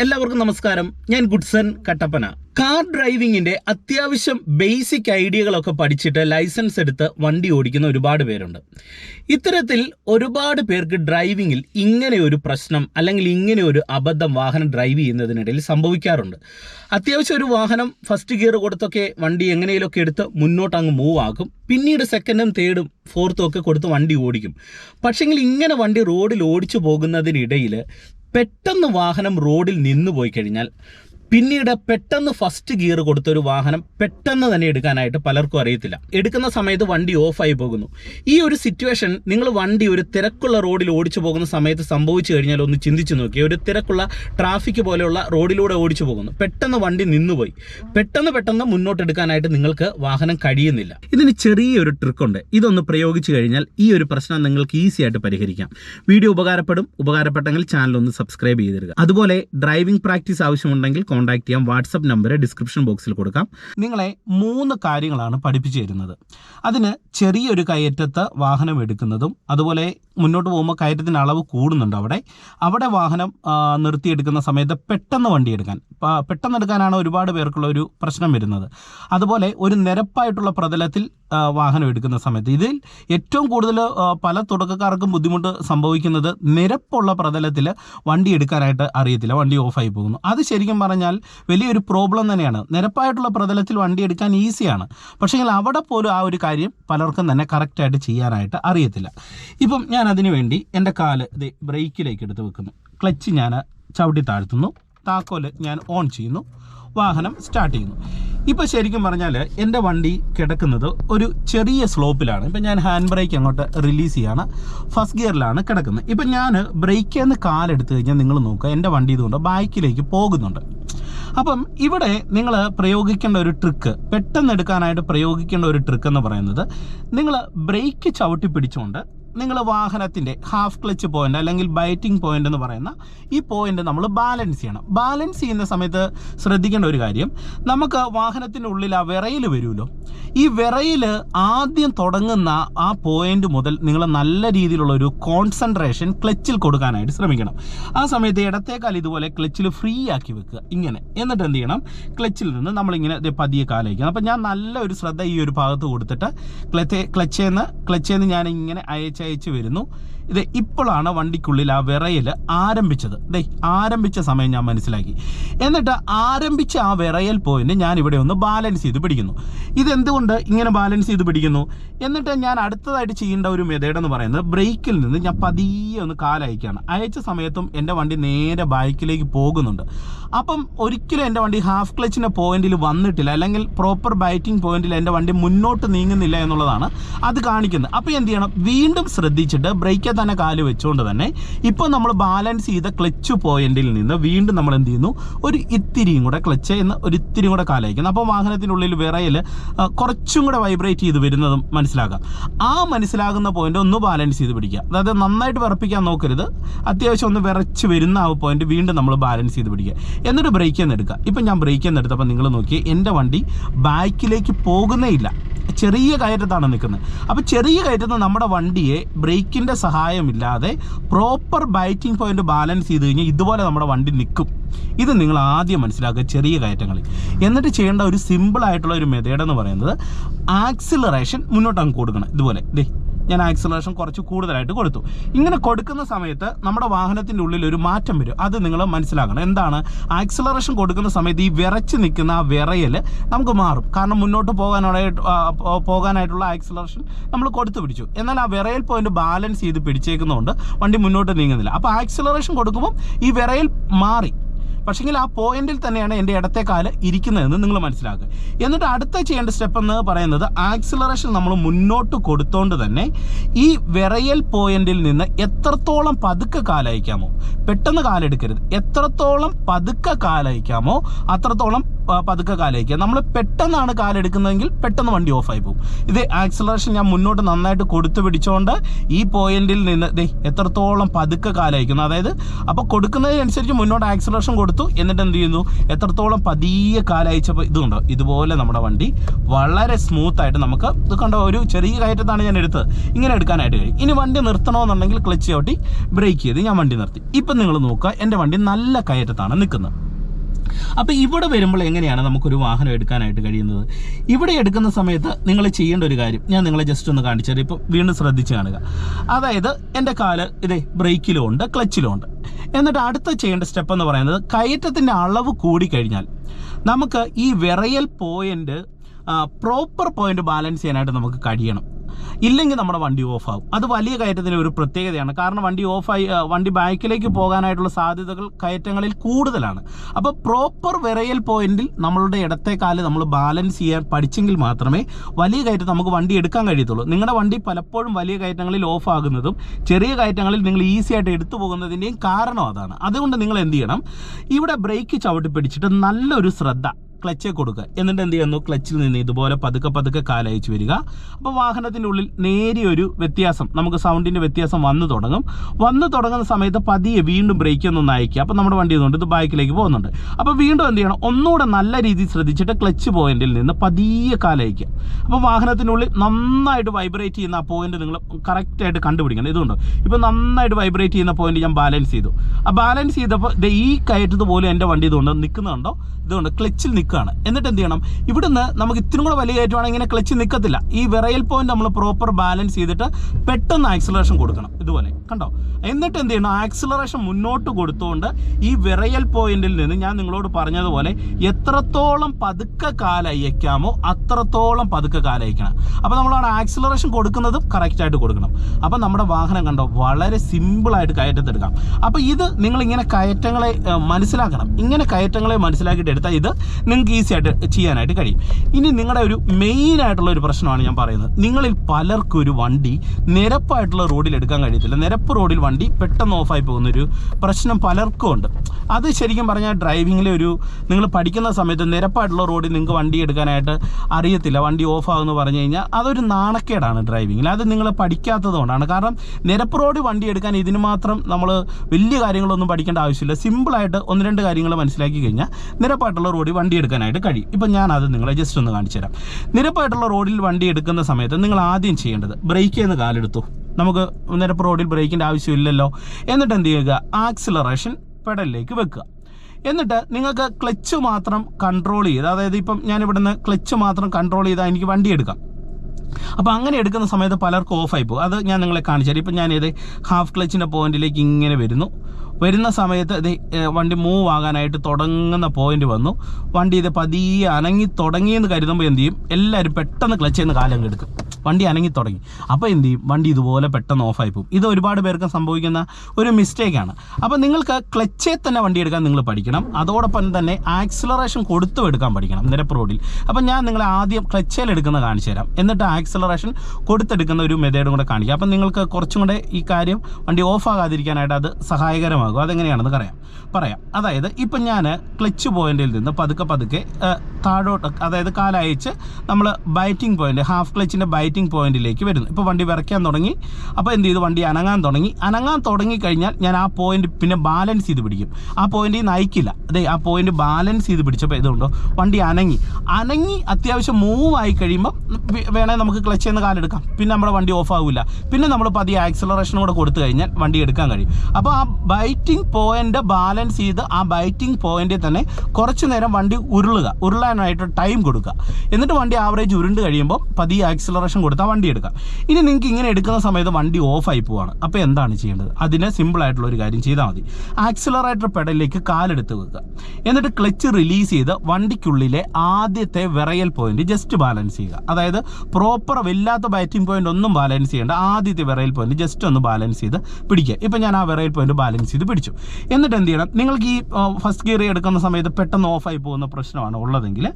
എല്ലാവർക്കും നമസ്കാരം. ഞാൻ ഗുഡ്സൺ കട്ടപ്പന. കാർ ഡ്രൈവിംഗിന്റെ അത്യാവശ്യം ബേസിക് ഐഡിയകളൊക്കെ പഠിച്ചിട്ട് ലൈസൻസ് എടുത്ത് വണ്ടി ഓടിക്കുന്ന ഒരുപാട് പേരുണ്ട്. ഇത്തരത്തിൽ ഒരുപാട് പേർക്ക് ഡ്രൈവിംഗിൽ ഇങ്ങനെ ഒരു പ്രശ്നം അല്ലെങ്കിൽ ഇങ്ങനെ ഒരു അബദ്ധം വാഹനം ഡ്രൈവ് ചെയ്യുന്നതിനിടയിൽ സംഭവിക്കാറുണ്ട്. അത്യാവശ്യം ഒരു വാഹനം ഫസ്റ്റ് ഗിയർ കൊടുത്തൊക്കെ വണ്ടി എങ്ങനെയൊക്കെ എടുത്ത് മുന്നോട്ട് അങ്ങ് മൂവ് ആക്കും. പിന്നീട് സെക്കൻഡും തേർഡും ഫോർത്തും ഒക്കെ കൊടുത്ത് വണ്ടി ഓടിക്കും. പക്ഷേങ്കിൽ ഇങ്ങനെ വണ്ടി റോഡിൽ ഓടിച്ചു പോകുന്നതിനിടയിൽ പെട്ടെന്ന് വാഹനം റോഡിൽ നിന്ന് പോയി കഴിഞ്ഞാൽ പിന്നീട് പെട്ടെന്ന് ഫസ്റ്റ് ഗിയർ കൊടുത്തൊരു വാഹനം പെട്ടെന്ന് തന്നെ എടുക്കാനായിട്ട് പലർക്കും അറിയത്തില്ല. എടുക്കുന്ന സമയത്ത് വണ്ടി ഓഫായി പോകുന്നു. ഈ ഒരു സിറ്റുവേഷൻ നിങ്ങൾ വണ്ടി ഒരു തിരക്കുള്ള റോഡിൽ ഓടിച്ചു പോകുന്ന സമയത്ത് സംഭവിച്ചു കഴിഞ്ഞാൽ ഒന്ന് ചിന്തിച്ചു നോക്കി ഒരു തിരക്കുള്ള ട്രാഫിക് പോലെയുള്ള റോഡിലൂടെ ഓടിച്ചു പോകുന്നു. പെട്ടെന്ന് വണ്ടി നിന്നുപോയി. പെട്ടെന്ന് പെട്ടെന്ന് മുന്നോട്ട് എടുക്കാനായിട്ട് നിങ്ങൾക്ക് വാഹനം കഴിയുന്നില്ല. ഇതിന് ചെറിയൊരു ട്രിക്കുണ്ട് ഇതൊന്ന് പ്രയോഗിച്ചു കഴിഞ്ഞാൽ ഈ ഒരു പ്രശ്നം നിങ്ങൾക്ക് ഈസി ആയിട്ട് പരിഹരിക്കാം. വീഡിയോ ഉപകാരപ്പെടും. ഉപകാരപ്പെട്ടെങ്കിൽ ചാനൽ ഒന്ന് സബ്സ്ക്രൈബ് ചെയ്തിരുക അതുപോലെ ഡ്രൈവിംഗ് പ്രാക്ടീസ് ആവശ്യമുണ്ടെങ്കിൽ കോൺടാക്ട് ചെയ്യാം. വാട്സപ്പ് നമ്പർ ഡിസ്ക്രിപ്ഷൻ ബോക്സിൽ കൊടുക്കാം. നിങ്ങളെ മൂന്ന് കാര്യങ്ങളാണ് പഠിപ്പിച്ചു തരുന്നത്. അതിന് ചെറിയൊരു കയറ്റത്ത് വാഹനം എടുക്കുന്നതും അതുപോലെ മുന്നോട്ട് പോകുമ്പോൾ കയറ്റത്തിന് അളവ് കൂടുന്നുണ്ട് അവിടെ. അവിടെ വാഹനം നിർത്തിയെടുക്കുന്ന സമയത്ത് പെട്ടെന്ന് വണ്ടി എടുക്കാൻ പെട്ടെന്ന് എടുക്കാനാണ് ഒരുപാട് പേർക്കുള്ള ഒരു പ്രശ്നം വരുന്നത്. അതുപോലെ ഒരു നിരപ്പായിട്ടുള്ള പ്രതലത്തിൽ വാഹനം എടുക്കുന്ന സമയത്ത് ഇതിൽ ഏറ്റവും കൂടുതൽ പല തുടക്കക്കാർക്കും ബുദ്ധിമുട്ട് സംഭവിക്കുന്നത് നിരപ്പുള്ള പ്രതലത്തിൽ വണ്ടി എടുക്കാനായിട്ട് അറിയത്തില്ല. വണ്ടി ഓഫായി പോകുന്നു. അത് ശരിക്കും പറഞ്ഞാൽ വലിയൊരു പ്രോബ്ലം തന്നെയാണ്. നിരപ്പായിട്ടുള്ള പ്രതലത്തിൽ വണ്ടി എടുക്കാൻ ഈസിയാണ് പക്ഷേ അവിടെ പോലും ആ ഒരു കാര്യം പലർക്കും തന്നെ കറക്റ്റായിട്ട് ചെയ്യാനായിട്ട് അറിയത്തില്ല. ഇപ്പം ഞാൻ അതിനു വേണ്ടി എന്റെ കാൽ ഇത് ബ്രേക്കിലേക്ക് എടുത്ത് വെക്കുന്നു. ക്ലച്ച് ഞാൻ ചവിട്ടി താഴ്ത്തുന്നു. താക്കോൽ ഞാൻ ഓൺ ചെയ്യുന്നു. വാഹനം സ്റ്റാർട്ട് ചെയ്യുന്നു. ഇപ്പോൾ ശരിക്കും പറഞ്ഞാൽ എന്റെ വണ്ടി കിടക്കുന്നത് ഒരു ചെറിയ സ്ലോപ്പിലാണ്. ഇപ്പം ഞാൻ ഹാൻഡ് ബ്രേക്ക് അങ്ങോട്ട് റിലീസ് ചെയ്യാണ്. ഫസ്റ്റ് ഗിയറിലാണ് കിടക്കുന്നത്. ഇപ്പം ഞാൻ ബ്രേക്കിൽ നിന്ന് കാലെടുത്ത് കഴിഞ്ഞാൽ നിങ്ങൾ നോക്കുക എന്റെ വണ്ടി ഇതുകൊണ്ട് ബാക്കിലേക്ക് പോകുന്നുണ്ട്. അപ്പം ഇവിടെ നിങ്ങൾ പ്രയോഗിക്കേണ്ട ഒരു ട്രിക്ക് പെട്ടെന്ന് എടുക്കാനായിട്ട് പ്രയോഗിക്കേണ്ട ഒരു ട്രിക്ക് എന്ന് പറയുന്നത് നിങ്ങൾ ബ്രേക്ക് ചവിട്ടി പിടിച്ചുകൊണ്ട് നിങ്ങൾ വാഹനത്തിന്റെ ഹാഫ് ക്ലച്ച് പോയിന്റ് അല്ലെങ്കിൽ ബൈറ്റിംഗ് പോയിന്റ് എന്ന് പറയുന്ന ഈ പോയിന്റ് നമ്മൾ ബാലൻസ് ചെയ്യണം. ബാലൻസ് ചെയ്യുന്ന സമയത്ത് ശ്രദ്ധിക്കേണ്ട ഒരു കാര്യം നമുക്ക് വാഹനത്തിന്റെ ഉള്ളിൽ ആ വിറയിൽ വരുമല്ലോ. ഈ വിറയിൽ ആദ്യം തുടങ്ങുന്ന ആ പോയിന്റ് മുതൽ നിങ്ങൾ നല്ല രീതിയിലുള്ള ഒരു കോൺസെൻട്രേഷൻ ക്ലച്ചിൽ കൊടുക്കാനായിട്ട് ശ്രമിക്കണം. ആ സമയത്ത് ഇടത്തേക്കാൽ ഇതുപോലെ ക്ലച്ചിൽ ഫ്രീ ആക്കി വെക്കുക. ഇങ്ങനെ. എന്നിട്ട് എന്ത് ചെയ്യണം? ക്ലച്ചിൽ നിന്ന് നമ്മളിങ്ങനെ പതിയെ കാലയിക്കണം അപ്പം ഞാൻ നല്ല ഒരു ശ്രദ്ധ ഈ ഒരു ഭാഗത്ത് കൊടുത്തിട്ട് ക്ലച്ച് ക്ലച്ചേന്ന് ക്ലച്ചേന്ന് ഞാൻ ഇങ്ങനെ അയച്ചയച്ച് വരുന്നു. ഇത് ഇപ്പോഴാണ് വണ്ടിക്കുള്ളിൽ ആ വിറയൽ ആരംഭിച്ചത്. ദേ ആരംഭിച്ച സമയം ഞാൻ മനസ്സിലാക്കി. എന്നിട്ട് ആരംഭിച്ച ആ വിറയൽ പോയിന്റ് ഞാൻ ഇവിടെ ഒന്ന് ബാലൻസ് ചെയ്ത് പിടിക്കുന്നു. ഇതെന്തുകൊണ്ട് ഇങ്ങനെ ബാലൻസ് ചെയ്ത് പിടിക്കുന്നു? എന്നിട്ട് ഞാൻ അടുത്തതായിട്ട് ചെയ്യേണ്ട ഒരു മെതേഡ് എന്ന് പറയുന്നത് ബ്രേക്കിൽ നിന്ന് ഞാൻ പതിയെ ഒന്ന് കാലയക്കുകയാണ് അയച്ച സമയത്തും എന്റെ വണ്ടി നേരെ ബാക്കിലേക്ക് പോകുന്നുണ്ട്. അപ്പം ഒരിക്കലും എന്റെ വണ്ടി ഹാഫ് ക്ലച്ചിന്റെ പോയിന്റിൽ വന്നിട്ടില്ല. അല്ലെങ്കിൽ പ്രോപ്പർ ബൈറ്റിംഗ് പോയിന്റിൽ എന്റെ വണ്ടി മുന്നോട്ട് നീങ്ങുന്നില്ല എന്നുള്ളതാണ് അത് കാണിക്കുന്നത്. അപ്പോൾ എന്ത് ചെയ്യണം? വീണ്ടും ശ്രദ്ധിച്ചിട്ട് ബ്രേക്കിൽ തന്നെ കാൽ വെച്ചുകൊണ്ട് തന്നെ ഇപ്പോൾ നമ്മൾ ബാലൻസ് ചെയ്ത ക്ലച്ച് പോയിന്റിൽ നിന്ന് വീണ്ടും നമ്മൾ എന്ത് ചെയ്യുന്നു? ഒരു ഇത്തിരിയും കൂടെ ക്ലച്ച് എന്ന് ഒരു ഇത്തിരിയും കൂടെ കാലയക്കുന്നു. അപ്പോൾ വാഹനത്തിനുള്ളിൽ വിറയിൽ കുറച്ചും കൂടെ വൈബ്രേറ്റ് ചെയ്ത് വരുന്നതും മനസ്സിലാക്കാം. ആ മനസ്സിലാകുന്ന പോയിന്റ് ഒന്ന് ബാലൻസ് ചെയ്ത് പിടിക്കുക. അതായത് നന്നായിട്ട് വിറപ്പിക്കാൻ നോക്കരുത്. അത്യാവശ്യം ഒന്ന് വിറച്ച് വരുന്ന ആ പോയിന്റ് വീണ്ടും നമ്മൾ ബാലൻസ് ചെയ്ത് പിടിക്കുക. എന്നിട്ട് ബ്രേക്ക് എന്ന് എടുക്കുക. ഇപ്പം ഞാൻ ബ്രേക്ക് എന്ന് എടുത്തപ്പോൾ നിങ്ങൾ നോക്കി എന്റെ വണ്ടി ബാക്കിലേക്ക് പോകുന്നേ ഇല്ല. ചെറിയ കയറ്റത്താണ് നിൽക്കുന്നത്. അപ്പോൾ ചെറിയ കയറ്റത്ത് നമ്മുടെ വണ്ടിയെ ബ്രേക്കിന്റെ സഹായമില്ലാതെ പ്രോപ്പർ ബൈറ്റിംഗ് പോയിന്റ് ബാലൻസ് ചെയ്ത് കഴിഞ്ഞാൽ ഇതുപോലെ നമ്മുടെ വണ്ടി നിൽക്കും. ഇത് നിങ്ങൾ ആദ്യം മനസ്സിലാക്കുക ചെറിയ കയറ്റങ്ങളിൽ. എന്നിട്ട് ചെയ്യേണ്ട ഒരു സിമ്പിൾ ആയിട്ടുള്ള ഒരു മെത്തേഡ് എന്ന് പറയുന്നത് ആക്സിലറേഷൻ മുന്നോട്ട് അങ്ങ് കൊടുക്കണം. ഇതുപോലെ. ദേ ഞാൻ ആക്സിലറേഷൻ കുറച്ച് കൂടുതലായിട്ട് കൊടുത്തു. ഇങ്ങനെ കൊടുക്കുന്ന സമയത്ത് നമ്മുടെ വാഹനത്തിന്റെ ഉള്ളിൽ ഒരു മാറ്റം വരും. അത് നിങ്ങൾ മനസ്സിലാക്കണം. എന്താണ്? ആക്സലറേഷൻ കൊടുക്കുന്ന സമയത്ത് ഈ വിറച്ച് നിൽക്കുന്ന ആ വിറയൽ നമുക്ക് മാറും. കാരണം മുന്നോട്ട് പോകാനായിട്ട് പോകാനായിട്ടുള്ള ആക്സലറേഷൻ നമ്മൾ കൊടുത്തു പിടിച്ചു. എന്നാൽ ആ വിറയൽ പോയിന്റ് ബാലൻസ് ചെയ്ത് പിടിച്ചേക്കുന്നതുകൊണ്ട് വണ്ടി മുന്നോട്ട് നീങ്ങുന്നില്ല. അപ്പോൾ ആക്സലറേഷൻ കൊടുക്കുമ്പോൾ ഈ വിറയൽ മാറി. പക്ഷേങ്കിൽ ആ പോയിന്റിൽ തന്നെയാണ് എന്റെ ഇടത്തെ കാൽ ഇരിക്കുന്നതെന്ന് നിങ്ങൾ മനസ്സിലാക്കുക. എന്നിട്ട് അടുത്ത ചെയ്യേണ്ട സ്റ്റെപ്പ് എന്ന് പറയുന്നത് ആക്സിലറേഷൻ നമ്മൾ മുന്നോട്ട് കൊടുത്തോണ്ട് തന്നെ ഈ വിറയൽ പോയിന്റിൽ നിന്ന് എത്രത്തോളം പതുക്കെ കാലയക്കാമോ പെട്ടെന്ന് കാലെടുക്കരുത്. എത്രത്തോളം പതുക്കെ കാലയക്കാമോ അത്രത്തോളം പതുക്കെ കാലയക്കുക. നമ്മൾ പെട്ടെന്നാണ് കാലെടുക്കുന്നതെങ്കിൽ പെട്ടെന്ന് വണ്ടി ഓഫായി പോകും. ഇത് ആക്സിലറേഷൻ ഞാൻ മുന്നോട്ട് നന്നായിട്ട് കൊടുത്തു പിടിച്ചുകൊണ്ട് ഈ പോയിന്റിൽ നിന്ന് ദേ എത്രത്തോളം പതുക്കെ കാലയക്കുന്നു. അതായത് അപ്പോൾ കൊടുക്കുന്നതിനനുസരിച്ച് മുന്നോട്ട് ആക്സിലറേഷൻ കൊടുത്തു. എന്നിട്ട് എന്ത് ചെയ്യുന്നു? എത്രത്തോളം പതിയെ കാലയച്ചപ്പോൾ ഇതുണ്ടോ? ഇതുപോലെ നമ്മുടെ വണ്ടി വളരെ സ്മൂത്തായിട്ട് നമുക്ക് ഇത് കണ്ടോ? ഒരു ചെറിയ കയറ്റത്താണ് ഞാൻ എടുത്തത്. ഇങ്ങനെ എടുക്കാനായിട്ട് കഴിയും. ഇനി വണ്ടി നിർത്തണമെന്നുണ്ടെങ്കിൽ ക്ലച്ച് ചവിട്ടി ബ്രേക്ക് ചെയ്ത് ഞാൻ വണ്ടി നിർത്തി. ഇപ്പം നിങ്ങൾ നോക്കുക എന്റെ വണ്ടി നല്ല കയറ്റത്താണ് നിൽക്കുന്നത്. അപ്പോൾ ഇവിടെ വരുമ്പോൾ എങ്ങനെയാണ് നമുക്കൊരു വാഹനം എടുക്കാനായിട്ട് കഴിയുന്നത്? ഇവിടെ എടുക്കുന്ന സമയത്ത് നിങ്ങൾ ചെയ്യേണ്ട ഒരു കാര്യം ഞാൻ നിങ്ങളെ ജസ്റ്റ് ഒന്ന് കാണിച്ചു തരാം. ഇപ്പോൾ വീണ്ടും ശ്രദ്ധിച്ച് കാണുക. അതായത് എന്റെ കാൽ ഇതേ ബ്രേക്കിലും ഉണ്ട് ക്ലച്ചിലും ഉണ്ട് എന്നിട്ട് അടുത്ത ചെയ്യേണ്ട സ്റ്റെപ്പ് എന്ന് പറയുന്നത് കയറ്റത്തിന്റെ അളവ് കൂടിക്കഴിഞ്ഞാൽ നമുക്ക് ഈ വിറയൽ പോയിന്റ് പ്രോപ്പർ പോയിന്റ് ബാലൻസ് ചെയ്യാനായിട്ട് നമുക്ക് കഴിയണം. ഇല്ലെങ്കിൽ നമ്മുടെ വണ്ടി ഓഫാകും അത് വലിയ കയറ്റത്തിന്റെ ഒരു പ്രത്യേകതയാണ്. കാരണം വണ്ടി ഓഫായി വണ്ടി ബാക്കിലേക്ക് പോകാനായിട്ടുള്ള സാധ്യതകൾ കയറ്റങ്ങളിൽ കൂടുതലാണ്. അപ്പോൾ പ്രോപ്പർ വിറയൽ പോയിന്റിൽ നമ്മളുടെ ഇടത്തെ കാൽ നമ്മൾ ബാലൻസ് ചെയ്യാൻ പഠിച്ചെങ്കിൽ മാത്രമേ വലിയ കയറ്റം നമുക്ക് വണ്ടി എടുക്കാൻ കഴിയത്തുള്ളൂ. നിങ്ങളുടെ വണ്ടി പലപ്പോഴും വലിയ കയറ്റങ്ങളിൽ ഓഫ് ആകുന്നതും ചെറിയ കയറ്റങ്ങളിൽ നിങ്ങൾ ഈസി ആയിട്ട് എടുത്തു പോകുന്നതിന്റെയും കാരണം അതാണ്. അതുകൊണ്ട് നിങ്ങൾ എന്ത് ചെയ്യണം? ഇവിടെ ബ്രേക്ക് ചവിട്ടി പിടിച്ചിട്ട് നല്ലൊരു ശ്രദ്ധ ക്ലച്ച് കൊടുക്കുക. എന്നിട്ട് എന്ത് ചെയ്യുന്നു? ക്ലച്ചിൽ നിന്ന് ഇതുപോലെ പതുക്കെ പതുക്കെ കാലയച്ച് വരിക. അപ്പോൾ വാഹനത്തിന്റെ ഉള്ളിൽ നേരിയൊരു വ്യത്യാസം നമുക്ക് സൗണ്ടിന്റെ വ്യത്യാസം വന്നു തുടങ്ങും. വന്നു തുടങ്ങുന്ന സമയത്ത് പതിയെ വീണ്ടും ബ്രേക്ക് ഒന്ന് അയക്കുക അപ്പോൾ നമ്മുടെ വണ്ടി ഇതുകൊണ്ട് ഇത് ബൈക്കിലേക്ക് പോകുന്നുണ്ട്. അപ്പോൾ വീണ്ടും എന്ത് ചെയ്യണം? ഒന്നുകൂടെ നല്ല രീതിയിൽ ശ്രദ്ധിച്ചിട്ട് ക്ലച്ച് പോയിന്റിൽ നിന്ന് പതിയെ കാലയക്കുക അപ്പോൾ വാഹനത്തിനുള്ളിൽ നന്നായിട്ട് വൈബ്രേറ്റ് ചെയ്യുന്ന ആ പോയിന്റ് നിങ്ങൾ കറക്റ്റായിട്ട് കണ്ടുപിടിക്കണം. ഇതുണ്ടോ ഇപ്പോൾ നന്നായിട്ട് വൈബ്രേറ്റ് ചെയ്യുന്ന പോയിന്റ് ഞാൻ ബാലൻസ് ചെയ്തു. ആ ബാലൻസ് ചെയ്തപ്പോൾ ഈ കയറ്റത് പോലും എന്റെ വണ്ടി ഇതുകൊണ്ട് നിൽക്കുന്നുണ്ടോ? ഇതുകൊണ്ട് ക്ലച്ചിൽ നിൽക്കുകയാണ്. എന്നിട്ട് എന്ത് ചെയ്യണം? ഇവിടുന്ന് നമുക്ക് ഇത്തിരി കൂടെ വലിയ കയറ്റുവാണെങ്കിൽ ഇങ്ങനെ ക്ലച്ച് നിൽക്കത്തില്ല ഈ വിറയൽ പോയിന്റ് നമ്മൾ പ്രോപ്പർ ബാലൻസ് ചെയ്തിട്ട് പെട്ടെന്ന് ആക്സിലറേഷൻ കൊടുക്കണം. ഇതുപോലെ. കണ്ടോ? എന്നിട്ട് എന്ത് ചെയ്യണം? ആക്സിലറേഷൻ മുന്നോട്ട് കൊടുത്തുകൊണ്ട് ഈ വിറയൽ പോയിന്റിൽ നിന്ന് ഞാൻ നിങ്ങളോട് പറഞ്ഞതുപോലെ എത്രത്തോളം പതുക്കെ കാലയക്കാമോ അത്രത്തോളം പതുക്കെ കാലയക്കണം അപ്പോൾ നമ്മളവിടെ ആക്സിലറേഷൻ കൊടുക്കുന്നതും കറക്റ്റായിട്ട് കൊടുക്കണം. അപ്പോൾ നമ്മുടെ വാഹനം കണ്ടോ? വളരെ സിമ്പിളായിട്ട് കയറ്റത്തെടുക്കാം അപ്പോൾ ഇത് നിങ്ങൾ ഇങ്ങനെ കയറ്റങ്ങളെ മനസ്സിലാക്കണം. ഇങ്ങനെ കയറ്റങ്ങളെ മനസ്സിലാക്കിയിട്ട് എടുത്താൽ ഇത് നിങ്ങൾക്ക് ഈസി ആയിട്ട് ചെയ്യാനായിട്ട് കഴിയും. ഇനി നിങ്ങളുടെ ഒരു മെയിൻ ആയിട്ടുള്ള ഒരു പ്രശ്നമാണ് ഞാൻ പറയുന്നത്. നിങ്ങളിൽ പലർക്കും ഒരു വണ്ടി നിരപ്പായിട്ടുള്ള റോഡിൽ എടുക്കാൻ കഴിയത്തില്ല. നിരപ്പ് റോഡിൽ വണ്ടി പെട്ടെന്ന് ഓഫായി പോകുന്നൊരു പ്രശ്നം പലർക്കും ഉണ്ട്. അത് ശരിക്കും പറഞ്ഞാൽ ഡ്രൈവിങ്ങിലെ ഒരു നിങ്ങൾ പഠിക്കുന്ന സമയത്ത് നിരപ്പായിട്ടുള്ള റോഡിൽ നിങ്ങൾക്ക് വണ്ടി എടുക്കാനായിട്ട് അറിയത്തില്ല. വണ്ടി ഓഫ് ആകുമെന്ന് പറഞ്ഞു കഴിഞ്ഞാൽ അതൊരു നാണക്കേടാണ് ഡ്രൈവിങ്ങിൽ അത് നിങ്ങൾ പഠിക്കാത്തത് കൊണ്ടാണ് കാരണം നിരപ്പ് റോഡിൽ വണ്ടി എടുക്കാൻ ഇതിന് മാത്രം നമ്മൾ വലിയ കാര്യങ്ങളൊന്നും പഠിക്കേണ്ട ആവശ്യമില്ല. സിമ്പിളായിട്ട് ഒന്ന് രണ്ട് കാര്യങ്ങൾ മനസ്സിലാക്കി കഴിഞ്ഞാൽ നിരപ്പായിട്ടുള്ള റോഡിൽ വണ്ടി എടുക്കാനായിട്ട് കഴിയും. ഇപ്പം ഞാൻ അത് നിങ്ങളെ ജസ്റ്റ് ഒന്ന് കാണിച്ചു തരാം. നിരപ്പായിട്ടുള്ള റോഡിൽ വണ്ടി എടുക്കുന്ന സമയത്ത് നിങ്ങൾ ആദ്യം ചെയ്യേണ്ടത് ബ്രേക്ക് ചെയ്യുന്ന കാലെടുത്തു. നമുക്ക് നിരപ്പ് റോഡിൽ ബ്രേക്കിന്റെ ആവശ്യമില്ലല്ലോ. എന്നിട്ട് എന്ത് ചെയ്യുക? ആക്സിലറേഷൻ പെഡലിലേക്ക് വെക്കുക. എന്നിട്ട് നിങ്ങൾക്ക് ക്ലച്ച് മാത്രം കൺട്രോൾ ചെയ്ത് അതായത് ഇപ്പം ഞാൻ ഇവിടുന്ന് ക്ലച്ച് മാത്രം കൺട്രോൾ ചെയ്താൽ എനിക്ക് വണ്ടി എടുക്കാം. അപ്പോൾ അങ്ങനെ എടുക്കുന്ന സമയത്ത് പലർക്കും ഓഫായി പോകും. അത് ഞാൻ നിങ്ങളെ കാണിച്ചു തരാം. ഇപ്പം ഞാനിത് ഹാഫ് ക്ലച്ചിന്റെ പോയിന്റിലേക്ക് ഇങ്ങനെ വരുന്നു. വരുന്ന സമയത്ത് ഇത് വണ്ടി മൂവ് ആകാനായിട്ട് തുടങ്ങുന്ന പോയിന്റ് വന്നു. വണ്ടി ഇത് പതിയെ അനങ്ങി തുടങ്ങിയെന്ന് കരുതുമ്പോൾ എന്ത് ചെയ്യും? എല്ലാവരും പെട്ടെന്ന് ക്ലച്ച് ചെയ്യുന്ന കാലം എടുക്കും. വണ്ടി അനങ്ങി തുടങ്ങി. അപ്പോൾ എന്ത് ചെയ്യും? വണ്ടി ഇതുപോലെ പെട്ടെന്ന് ഓഫായി പോകും. ഇത് ഒരുപാട് പേർക്ക് സംഭവിക്കുന്ന ഒരു മിസ്റ്റേക്കാണ് അപ്പോൾ നിങ്ങൾക്ക് ക്ലച്ചേ തന്നെ വണ്ടി എടുക്കാൻ നിങ്ങൾ പഠിക്കണം. അതോടൊപ്പം തന്നെ ആക്സിലറേഷൻ കൊടുത്തും എടുക്കാൻ പഠിക്കണം നിരപ്പ് റോഡിൽ അപ്പോൾ ഞാൻ നിങ്ങളെ ആദ്യം ക്ലച്ചേൽ എടുക്കുന്ന കാണിച്ചു തരാം. എന്നിട്ട് ആക്സിലറേഷൻ കൊടുത്തെടുക്കുന്ന ഒരു മെത്തേഡും കൂടെ കാണിക്കാം. അപ്പം നിങ്ങൾക്ക് കുറച്ചും കൂടെ ഈ കാര്യം വണ്ടി ഓഫാകാതിരിക്കാനായിട്ട് അത് സഹായകരമാകും. അതെങ്ങനെയാണെന്ന് പറയാം. പറയാം. അതായത് ഇപ്പം ഞാൻ ക്ലച്ച് പോയിന്റിൽ നിന്ന് പതുക്കെ പതുക്കെ താഴോട്ട് അതായത് കാലയച്ച് നമ്മൾ ബൈറ്റിംഗ് പോയിന്റ് ഹാഫ് ക്ലച്ചിന്റെ ബൈറ്റിംഗ് പോയിന്റിലേക്ക് വരുന്നു. ഇപ്പോൾ വണ്ടി വിറയ്ക്കാൻ തുടങ്ങി. അപ്പോൾ എന്ത് ചെയ്തു? വണ്ടി അനങ്ങാൻ തുടങ്ങി. അനങ്ങാൻ തുടങ്ങി കഴിഞ്ഞാൽ ഞാൻ ആ പോയിന്റ് പിന്നെ ബാലൻസ് ചെയ്ത് പിടിക്കും. ആ പോയിന്റ് നയിക്കില്ല. അതെ ആ പോയിന്റ് ബാലൻസ് ചെയ്ത് പിടിച്ചപ്പോൾ ഇതുണ്ടോ? വണ്ടി അനങ്ങി. അനങ്ങി അത്യാവശ്യം മൂവ് ആയി കഴിയുമ്പോൾ വേണമെങ്കിൽ നമുക്ക് ക്ലച്ച് ചെയ്യുന്ന കാലെടുക്കാം. പിന്നെ നമ്മുടെ വണ്ടി ഓഫ് ആവില്ല പിന്നെ നമ്മൾ പതിയെ ആക്സിലറേഷനും കൂടെ കൊടുത്തു കഴിഞ്ഞാൽ വണ്ടി എടുക്കാൻ കഴിയും. അപ്പോൾ ആ ബൈറ്റിംഗ് പോയിന്റ് ബാലൻസ് ചെയ്ത് ആ ബൈറ്റിംഗ് പോയിന്റിൽ തന്നെ കുറച്ച് നേരം വണ്ടി ഉരുളുക. ഉരുളാനായിട്ട് ടൈം കൊടുക്കുക. എന്നിട്ട് വണ്ടി ആവറേജ് ഉരുണ്ട് കഴിയുമ്പോൾ പതിയെ ആക്സിലറേഷൻ കൊടുത്താൽ വണ്ടി എടുക്കാം. ഇനി നിങ്ങൾക്ക് ഇങ്ങനെ എടുക്കുന്ന സമയത്ത് വണ്ടി ഓഫായി പോവാണ്. അപ്പോൾ എന്താണ് ചെയ്യേണ്ടത്? അതിന് സിമ്പിൾ ആയിട്ടുള്ള ഒരു കാര്യം ചെയ്താൽ മതി. ആക്സിലറേറ്റർ പെഡലിലേക്ക് കാലെടുത്ത് വെക്കുക. എന്നിട്ട് ക്ലച്ച് റിലീസ് ചെയ്ത് വണ്ടിക്കുള്ളിലെ ആദ്യത്തെ വിറയൽ പോയിന്റ് ജസ്റ്റ് ബാലൻസ് ചെയ്യുക. അതായത് പ്രോപ്പർ വല്ലാത്ത ബാറ്റിംഗ് പോയിന്റ് ഒന്നും ബാലൻസ് ചെയ്യേണ്ട ആദ്യത്തെ വിറയൽ പോയിന്റ് ജസ്റ്റ് ഒന്ന് ബാലൻസ് ചെയ്ത് പിടിക്കുക. ഇപ്പം ഞാൻ ആ വിറയൽ പോയിന്റ് ബാലൻസ് ചെയ്ത് പിടിച്ചു. എന്നിട്ട് എന്ത് ചെയ്യണം? നിങ്ങൾക്ക് ഈ ഫസ്റ്റ് ഗിയർ എടുക്കുന്ന സമയത്ത് പെട്ടെന്ന് ഓഫായി പോകുന്ന പ്രശ്നമാണ് ഉള്ളതെങ്കിൽ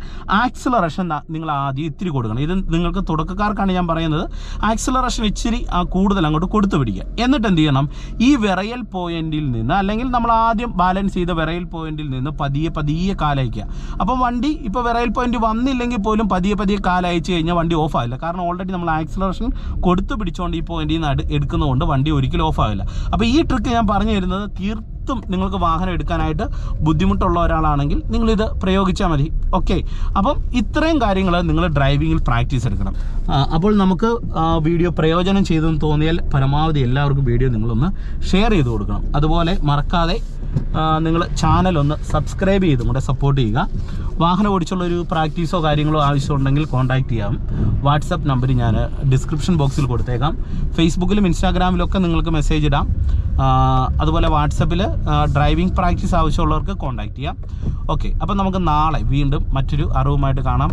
ആക്സിലറേഷൻ നിങ്ങൾ ആദ്യം ഇത്തിരി കൊടുക്കണം. ഇത് നിങ്ങൾക്ക് തുടക്കക്കാർക്കാണ് ഞാൻ പറയുന്നത്. ആക്സിലറേഷൻ ഇച്ചിരി കൂടുതൽ അങ്ങോട്ട് കൊടുത്തു പിടിക്കുക. എന്നിട്ട് എന്ത് ചെയ്യണം? ഈ വിറയൽ പോയിന്റിൽ നിന്ന് അല്ലെങ്കിൽ നമ്മൾ ആദ്യം ബാലൻസ് ചെയ്ത വിറയൽ പോയിന്റിൽ നിന്ന് പതിയെ പതിയെ കാലയക്കുക അപ്പം വണ്ടി ഇപ്പോൾ വിറയൽ പോയിന്റ് വന്നില്ലെങ്കിൽ പോലും പതിയെ പതിയെ കാലയച്ചു കഴിഞ്ഞാൽ വണ്ടി ഓഫ് ആവില്ല. കാരണം ഓൾറെഡി നമ്മൾ ആക്സിലറേഷൻ കൊടുത്തു പിടിച്ചുകൊണ്ട് ഈ പോയിന്റിൽ നിന്ന് എടുക്കുന്നതുകൊണ്ട് വണ്ടി ഒരിക്കലും ഓഫ് ആവില്ല. അപ്പോൾ ഈ ട്രിക്ക് ഞാൻ പറഞ്ഞു തരുന്നത് തീർത്തും നിങ്ങൾക്ക് വാഹനം എടുക്കാനായിട്ട് ബുദ്ധിമുട്ടുള്ള ഒരാളാണെങ്കിൽ നിങ്ങളിത് പ്രയോഗിച്ചാൽ മതി. ഓക്കെ അപ്പം ഇത്രയും കാര്യങ്ങൾ നിങ്ങൾ ഡ്രൈവിങ്ങിൽ പ്രാക്ടീസ് എടുക്കണം. അപ്പോൾ നമുക്ക് വീഡിയോ പ്രയോജനം ചെയ്തെന്ന് തോന്നിയാൽ പരമാവധി എല്ലാവർക്കും വീഡിയോ നിങ്ങളൊന്ന് ഷെയർ ചെയ്ത് കൊടുക്കണം. അതുപോലെ മറക്കാതെ നിങ്ങൾ ചാനൽ ഒന്ന് സബ്സ്ക്രൈബ് ചെയ്തും കൂടെ സപ്പോർട്ട് ചെയ്യുക. വാഹനം ഓടിച്ചുള്ള ഒരു പ്രാക്ടീസോ കാര്യങ്ങളോ ആവശ്യമുണ്ടെങ്കിൽ കോൺടാക്ട് ചെയ്യാം. വാട്സപ്പ് നമ്പർ ഞാൻ ഡിസ്ക്രിപ്ഷൻ ബോക്സിൽ കൊടുത്തേക്കാം. ഫേസ്ബുക്കിലും ഇൻസ്റ്റാഗ്രാമിലൊക്കെ നിങ്ങൾക്ക് മെസ്സേജ് ഇടാം. അതുപോലെ വാട്സപ്പിൽ ഡ്രൈവിംഗ് പ്രാക്ടീസ് ആവശ്യമുള്ളവർക്ക് കോൺടാക്ട് ചെയ്യാം. ഓക്കെ അപ്പം നമുക്ക് നാളെ വീണ്ടും മറ്റൊരു അറിവുമായിട്ട് കാണാം.